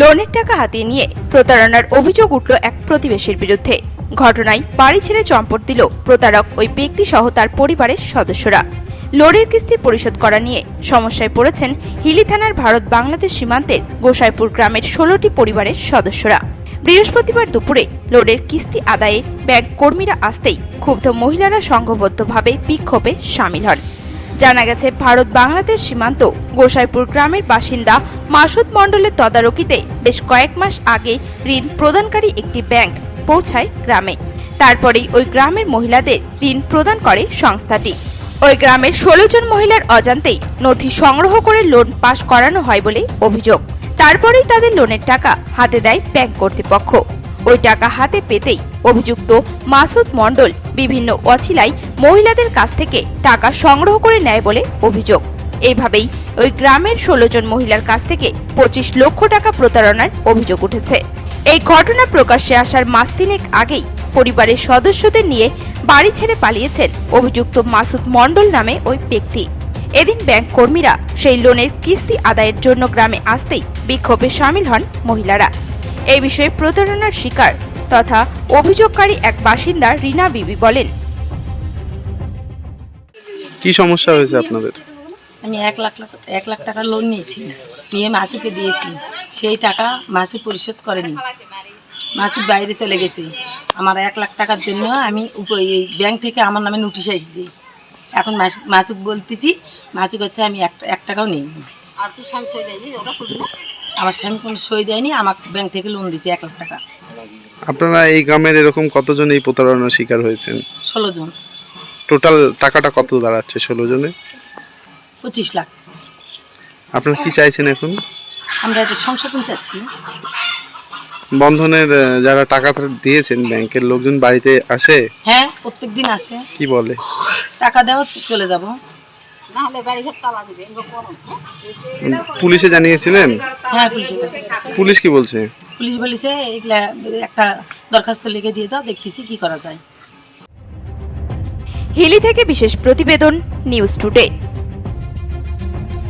লোনের টাকা হাতিয়ে নিয়ে প্রতারণার অভিযোগ উঠল এক প্রতিবেশীর বিরুদ্ধে। ঘটনায় বাড়ি ছেড়ে চম্পট দিল প্রতারক ওই ব্যক্তি সহ তার পরিবারের সদস্যরা। লোনের কিস্তি পরিশোধ করা নিয়ে সমস্যায় পড়েছেন হিলি থানার ভারত বাংলাদেশ সীমান্তের গোসাইপুর গ্রামের ষোলোটি পরিবারের সদস্যরা। বৃহস্পতিবার দুপুরে লোনের কিস্তি আদায়ে ব্যাংক কর্মীরা আসতেই ক্ষুব্ধ মহিলারা সংঘবদ্ধভাবে বিক্ষোভে সামিল হন। জানা গেছে, ভারত বাংলাদেশ সীমান্ত, গোসাইপুর গ্রামের বাসিন্দা মাসুদ মণ্ডলের তদারকিতে বেশ কয়েক মাস আগে ঋণ প্রদানকারী একটি ব্যাংক পৌঁছায় গ্রামে। তারপরেই ওই গ্রামের মহিলাদের ঋণ প্রদান করে সংস্থাটি। ওই গ্রামের ষোলো জন মহিলার অজান্তেই নথি সংগ্রহ করে লোন পাশ করানো হয় বলে অভিযোগ। তারপরেই তাদের লোনের টাকা হাতে দেয় ব্যাংক কর্তৃপক্ষ। ওই টাকা হাতে পেতেই অভিযুক্ত মাসুদ মণ্ডল বিভিন্ন অছিলাই মহিলাদের কাছ থেকে টাকা সংগ্রহ করে নেয় বলে অভিযোগ। এইভাবেই ওই গ্রামের ষোলো জন মহিলার কাছ থেকে পঁচিশ লক্ষ টাকা প্রতারণার অভিযোগ উঠেছে। এই ঘটনা প্রকাশ্যে আসার মাস তিনেক আগেই পরিবারের সদস্যদের নিয়ে বাড়ি ছেড়ে পালিয়েছেন অভিযুক্ত মাসুদ মণ্ডল নামে ওই ব্যক্তি। এদিন ব্যাংক কর্মীরা সেই লোনের কিস্তি আদায়ের জন্য গ্রামে আসতেই বিক্ষোভে সামিল হন মহিলারা। এই বিষয়ে প্রতারণার শিকার তথা অভিযোগকারী এক বাসিন্দা রিনা বিবি বলেন। কি সমস্যা হয়েছে আপনাদের? আমি এক লাখ লাখ এক লাখ টাকা লোন নিয়েছি। নিয়ে মাসিকে দিয়েছি। সেই টাকা মাসি পরিশোধ করেনি। মাসি বাইরে চলে গেছে। আমার এক লাখ টাকার জন্য আমি উপ- এই ব্যাংক থেকে আমার নামে নোটিশ এসেছি। এখন মাস- মাসুক বলতেছি মাসুক হচ্ছে আমি এক এক টাকাও নেই আমার স্বামী কোনো সই দেয়নি আমার ব্যাংক থেকে লোন দিয়েছি এক লাখ টাকা। আপনারা এই গ্রামের এরকম কতজন এই প্রতারণার শিকার হয়েছেন? ষোলো জন। টোটাল টাকাটা কত দাঁড়াচ্ছে ষোলো জনে পঁচিশ লাখ। আপনারা কি চাইছেন এখন? আমরা একটা সংশোধন চাচ্ছি। বন্ধনের আহ, যারা টাকা দিয়েছেন ব্যাংকের লোকজন বাড়িতে আসে? হ্যাঁ প্রত্যেক দিন আসে। কি বলে? টাকা দেওয়া চলে যাব। পুলিশে জানিয়েছিলেন? হ্যাঁ পুলিশের কাছে পুলিশ কি বলছে? পুলিশ বলেছে এগুলা একটা দরখাস্ত লিখে দিয়ে যাও দেখতেছি কি করা যায়। হিলি থেকে বিশেষ প্রতিবেদন নিউজ টুডে।